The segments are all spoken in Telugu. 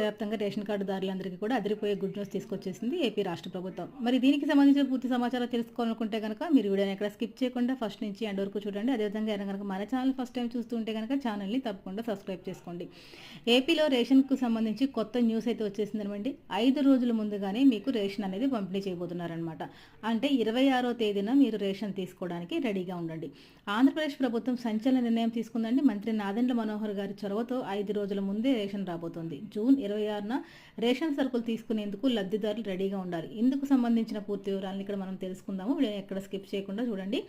రాష్ట్ర వ్యాప్తంగా రేషన్ కార్డుదారులందరికీ కూడా అదిరిపోయే గుడ్ న్యూస్ తీసుకొచ్చేసింది ఏపీ రాష్ట్ర ప్రభుత్వం. మరి దీనికి సంబంధించిన పూర్తి సమాచారం తెలుసుకోవాలనుకుంటే కనుక మీరు వీడియోని ఎక్కడ స్కిప్ చేయకుండా ఫస్ట్ నుంచి ఎండ్ వరకు చూడండి. అదేవిధంగా ఏదైనా కనుక మన ఛానల్ ఫస్ట్ టైం చూస్తూ ఉంటే కనుక ఛానల్ని తప్పకుండా సబ్స్క్రైబ్ చేసుకోండి. ఏపీలో రేషన్కు సంబంధించి కొత్త న్యూస్ అయితే వచ్చేసిందనమండి. ఐదు రోజుల ముందుగానే మీకు రేషన్ అనేది పంపిణీ చేయబోతున్నారనమాట. అంటే ఇరవై ఆరో తేదీన మీరు రేషన్ తీసుకోవడానికి రెడీగా ఉండండి. ఆంధ్రప్రదేశ్ ప్రభుత్వం సంచలన నిర్ణయం తీసుకుందండి. మంత్రి నాదెండ్ల మనోహర్ గారి చొరవతో ఐదు రోజుల ముందే రేషన్ రాబోతోంది. జూన్ ఇరవై ఆరున రేషన్ సరుకులు తీసుకునేందుకు లబ్ధిదారులు రెడీగా ఉండాలి. ఇందుకు సంబంధించిన పూర్తి వివరాలను ఇక్కడ మనం తెలుసుకుందాము. వీడియో ఎక్కడ స్కిప్ చేయకుండా చూడండి.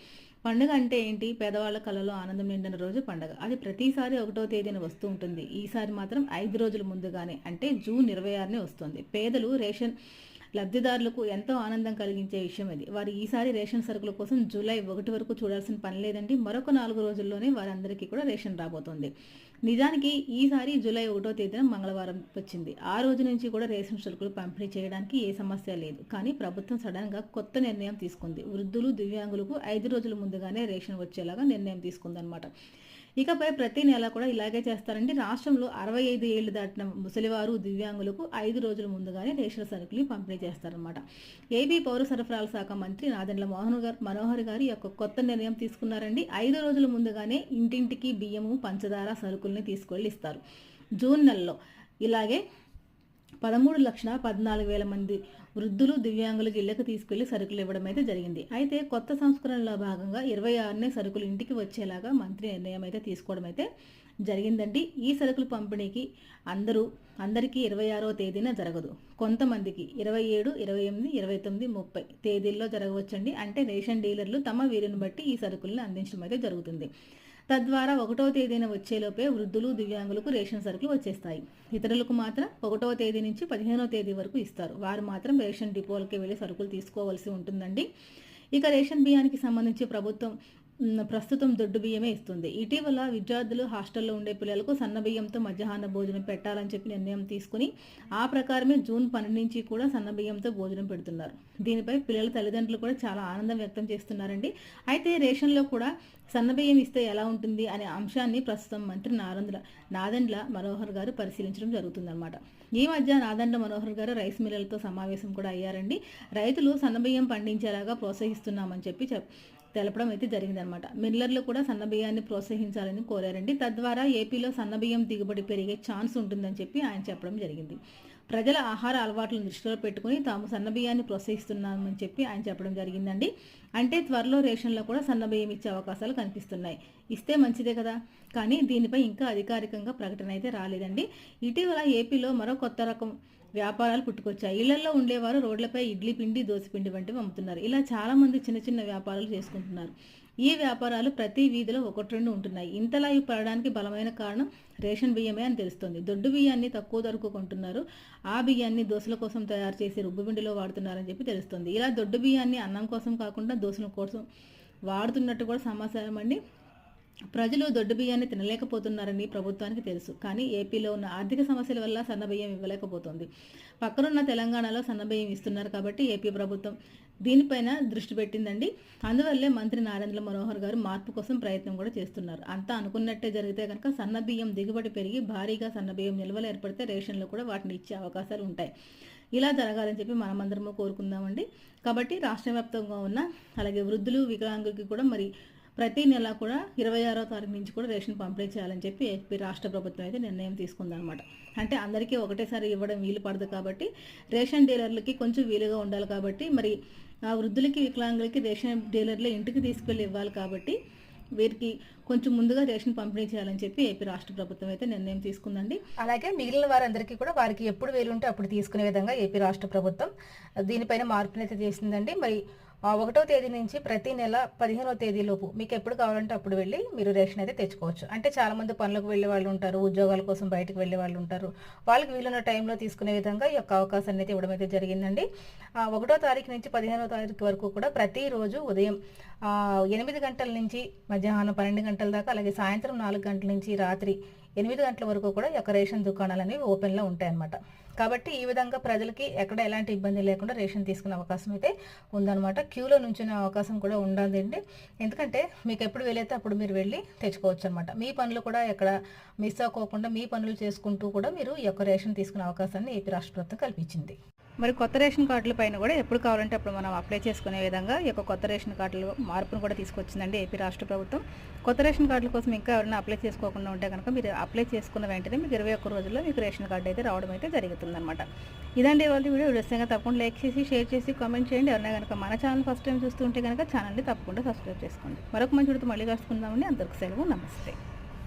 పండుగ అంటే ఏంటి? పేదవాళ్ళ కళలో ఆనందం నిండిన రోజు పండుగ. అది ప్రతిసారి ఒకటో తేదీన వస్తూ ఉంటుంది. ఈసారి మాత్రం ఐదు రోజుల ముందుగానే అంటే జూన్ ఇరవై ఆరునే వస్తుంది. పేదలు రేషన్ లబ్ధిదారులకు ఎంతో ఆనందం కలిగించే విషయం ఇది. వారు ఈసారి రేషన్ సరుకుల కోసం జూలై ఒకటి వరకు చూడాల్సిన పని లేదండి. మరొక నాలుగు రోజుల్లోనే వారందరికీ కూడా రేషన్ రాబోతోంది. నిజానికి ఈసారి జూలై ఒకటో తేదీన మంగళవారం వచ్చింది. ఆ రోజు నుంచి కూడా రేషన్ సరుకులు పంపిణీ చేయడానికి ఏ సమస్య లేదు. కానీ ప్రభుత్వం సడన్గా కొత్త నిర్ణయం తీసుకుంది. వృద్ధులు దివ్యాంగులకు ఐదు రోజుల ముందుగానే రేషన్ వచ్చేలాగా నిర్ణయం తీసుకుందనమాట ఇకపై ప్రతి నెల కూడా ఇలాగే చేస్తారండి. రాష్ట్రంలో అరవై ఐదు ఏళ్ళు దాటిన ముసలివారు దివ్యాంగులకు ఐదు రోజుల ముందుగానే రేషన్ సరుకులు పంపిణీ చేస్తారనమాట ఏపీ పౌర సరఫరాల శాఖ మంత్రి నాదెండ్ల మోహన్ గారు మనోహర్ గారు యొక్క కొత్త నిర్ణయం తీసుకున్నారండి. ఐదు రోజుల ముందుగానే ఇంటింటికి బియ్యము పంచదార సరుకులు సరుకుల్ని తీసుకువెళ్ళి ఇస్తారు. జూన్ నెలలో ఇలాగే పదమూడు లక్షల పద్నాలుగు వేల మంది వృద్ధులు దివ్యాంగులకు ఇళ్ళకు తీసుకెళ్ళి సరుకులు ఇవ్వడం అయితే జరిగింది. అయితే కొత్త సంస్కరణలో భాగంగా ఇరవై ఆరునే సరుకులు ఇంటికి వచ్చేలాగా మంత్రి నిర్ణయం అయితే తీసుకోవడం అయితే జరిగిందండి. ఈ సరుకులు పంపిణీకి అందరూ అందరికీ ఇరవై ఆరో తేదీన జరగదు. కొంతమందికి ఇరవై ఏడు ఇరవై ఎనిమిది ఇరవై తొమ్మిది ముప్పై తేదీల్లో జరగవచ్చండి. అంటే రేషన్ డీలర్లు తమ వీరిని బట్టి ఈ సరుకులను అందించడం అయితే జరుగుతుంది. తద్వారా ఒకటో తేదీన వచ్చేలోపే వృద్ధులు దివ్యాంగులకు రేషన్ సరుకులు వచ్చేస్తాయి. ఇతరులకు మాత్రం ఒకటో తేదీ నుంచి పదిహేనో తేదీ వరకు ఇస్తారు. వారు మాత్రం రేషన్ డిపోలకి వెళ్ళి సరుకులు తీసుకోవాల్సి ఉంటుందండి. ఇక రేషన్ బియ్యానికి సంబంధించి ప్రభుత్వం ప్రస్తుతం దొడ్డు బియ్యమే ఇస్తుంది. ఇటీవల విద్యార్థులు హాస్టల్లో ఉండే పిల్లలకు సన్న బియ్యంతో మధ్యాహ్న భోజనం పెట్టాలని చెప్పి నిర్ణయం తీసుకుని ఆ ప్రకారమే జూన్ పన్నెండు నుంచి కూడా సన్న బియ్యంతో భోజనం పెడుతున్నారు. దీనిపై పిల్లల తల్లిదండ్రులు కూడా చాలా ఆనందం వ్యక్తం చేస్తున్నారండి. అయితే రేషన్లో కూడా సన్నబియ్యం ఇస్తే ఎలా ఉంటుంది అనే అంశాన్ని ప్రస్తుతం మంత్రి నారంద్ర నాదండ్ల మనోహర్ గారు పరిశీలించడం జరుగుతుందన్నమాట. ఈ మధ్య నాదండ్ల మనోహర్ గారు రైస్ మిల్లలతో సమావేశం కూడా అయ్యారండి. రైతులు సన్నబియ్యం పండించేలాగా ప్రోత్సహిస్తున్నామని చెప్పి తెలపడం అయితే జరిగిందనమాట. మిల్లర్లు కూడా సన్నబియ్యాన్ని ప్రోత్సహించాలని కోరారండి. తద్వారా ఏపీలో సన్నబియ్యం దిగుబడి పెరిగే ఛాన్స్ ఉంటుందని చెప్పి ఆయన చెప్పడం జరిగింది. ప్రజల ఆహార అలవాట్లను దృష్టిలో పెట్టుకుని తాము సన్నబియ్యాన్ని ప్రోత్సహిస్తున్నామని చెప్పి ఆయన చెప్పడం జరిగిందండి. అంటే త్వరలో రేషన్లో కూడా సన్నబియ్యం ఇచ్చే అవకాశాలు కనిపిస్తున్నాయి. ఇస్తే మంచిదే కదా. కానీ దీనిపై ఇంకా అధికారికంగా ప్రకటన అయితే రాలేదండి. ఇటీవల ఏపీలో మరో కొత్త రకం వ్యాపారాలు పుట్టుకొచ్చాయి. ఇళ్ళలో ఉండేవారు రోడ్లపై ఇడ్లీ పిండి దోసపిండి వంటివి అమ్ముతున్నారు. ఇలా చాలా మంది చిన్న చిన్న వ్యాపారాలు చేసుకుంటున్నారు. ఈ వ్యాపారాలు ప్రతి వీధిలో ఒకటి రెండు ఉంటున్నాయి. ఇంతలా ఇవి పడడానికి బలమైన కారణం రేషన్ బియ్యమే అని తెలుస్తుంది. దొడ్డు బియ్యాన్ని తక్కువ ధరకు కొంటున్నారు. ఆ బియ్యాన్ని దోశల కోసం తయారు చేసి రుబ్బుబిండిలో వాడుతున్నారని చెప్పి తెలుస్తుంది. ఇలా దొడ్డు బియ్యాన్ని అన్నం కోసం కాకుండా దోశల కోసం వాడుతున్నట్టు కూడా సమాచారం అండి. ప్రజలు దొడ్డు బియ్యాన్ని తినలేకపోతున్నారని ప్రభుత్వానికి తెలుసు. కానీ ఏపీలో ఉన్న ఆర్థిక సమస్యల వల్ల సన్నబియ్యం ఇవ్వలేకపోతుంది. పక్కనున్న తెలంగాణలో సన్నబియ్యం ఇస్తున్నారు కాబట్టి ఏపీ ప్రభుత్వం దీనిపైన దృష్టి పెట్టిందండి. అందువల్లే మంత్రి నారేంద్ర మనోహర్ గారు మార్పు కోసం ప్రయత్నం కూడా చేస్తున్నారు. అంతా అనుకున్నట్టే జరిగితే కనుక సన్నబియ్యం దిగుబడి పెరిగి భారీగా సన్నబియ్యం నిల్వలు ఏర్పడితే రేషన్లో కూడా వాటిని ఇచ్చే అవకాశాలు ఉంటాయి. ఇలా జరగాలని చెప్పి మనమందరము కోరుకుందామండి. కాబట్టి రాష్ట్ర వ్యాప్తంగా ఉన్న అలాగే వృద్ధులు వికలాంగులకి కూడా మరి ప్రతి నెల కూడా ఇరవై ఆరో తారీఖు నుంచి కూడా రేషన్ పంపిణీ చేయాలని చెప్పి ఏపీ రాష్ట్ర ప్రభుత్వం అయితే నిర్ణయం తీసుకుందనమాట అంటే అందరికీ ఒకటేసారి ఇవ్వడం వీలు పడదు కాబట్టి రేషన్ డీలర్లకి కొంచెం వీలుగా ఉండాలి కాబట్టి మరి ఆ వృద్ధులకి వికలాంగులకి రేషన్ డీలర్లు ఇంటికి తీసుకెళ్ళి ఇవ్వాలి కాబట్టి వీరికి కొంచెం ముందుగా రేషన్ పంపిణీ చేయాలని చెప్పి ఏపీ రాష్ట్ర ప్రభుత్వం అయితే నిర్ణయం తీసుకుందండి. అలాగే మిగిలిన వారందరికీ కూడా వారికి ఎప్పుడు వీలుంటే అప్పుడు తీసుకునే విధంగా ఏపీ రాష్ట్ర ప్రభుత్వం దీనిపైన మార్పునైతే చేసిందండి. మరి ఒకటో తేదీ నుంచి ప్రతి నెల పదిహేనో తేదీలోపు మీకు ఎప్పుడు కావాలంటే అప్పుడు వెళ్ళి మీరు రేషన్ అయితే తెచ్చుకోవచ్చు. అంటే చాలా మంది పనులకు వెళ్ళే వాళ్ళు ఉంటారు ఉద్యోగాల కోసం బయటకు వెళ్ళే వాళ్ళు ఉంటారు. వాళ్ళకి వీలున్న టైంలో తీసుకునే విధంగా ఈ యొక్క అవకాశాన్ని అయితే ఇవ్వడం అయితే జరిగిందండి. ఒకటో తారీఖు నుంచి పదిహేనో తారీఖు వరకు కూడా ప్రతిరోజు ఉదయం ఎనిమిది గంటల నుంచి మధ్యాహ్నం పన్నెండు గంటల దాకా అలాగే సాయంత్రం నాలుగు గంటల నుంచి రాత్రి ఎనిమిది గంటల వరకు కూడా ఈ యొక్క రేషన్ దుకాణాలు అనేవి ఓపెన్లో ఉంటాయన్నమాట. కాబట్టి ఈ విధంగా ప్రజలకి ఎక్కడ ఎలాంటి ఇబ్బంది లేకుండా రేషన్ తీసుకునే అవకాశం అయితే ఉందన్నమాట. క్యూలో నుంచునే అవకాశం కూడా ఉండదండి ఎందుకంటే మీకు ఎప్పుడు వీలైతే అప్పుడు మీరు వెళ్ళి తెచ్చుకోవచ్చు అనమాట మీ పనులు కూడా ఎక్కడ మిస్ అవ్వకోకుండా మీ పనులు చేసుకుంటూ కూడా మీరు ఈ యొక్క రేషన్ తీసుకునే అవకాశాన్ని ఏపీ రాష్ట్ర ప్రభుత్వం కల్పించింది. మరి కొత్త రేషన్ కార్డుల పైన కూడా ఎప్పుడు కావాలంటే అప్పుడు మనం అప్లై చేసుకునే విధంగా ఈ యొక్క కొత్త రేషన్ కార్డులు మార్పును కూడా తీసుకొచ్చిందండి ఏపీ రాష్ట్ర ప్రభుత్వం. కొత్త రేషన్ కార్డుల కోసం ఇంకా ఎవరైనా అప్లై చేసుకోకుండా ఉంటే కనుక మీరు అప్లై చేసుకున్న వెంటనే మీకు ఇరవై ఒక్క రోజుల్లో మీకు రేషన్ కార్డు అయితే రావడం అయితే జరుగుతుందన్నమాట. ఇదండి ఇవాళ వీడియో. వీడియోస్గా తప్పకుండా లైక్ చేసి షేర్ చేసి కామెంట్ చేయండి. ఎవరైనా కనుక మన ఛానల్ ఫస్ట్ టైం చూస్తుంటే కనుక ఛానల్ని తప్పకుండా సబ్స్క్రైబ్ చేసుకోండి. మరొక మంచి వీడియోతో మళ్ళీ కలుసుకుందామండి. అందరికి సెలవు. నమస్తే.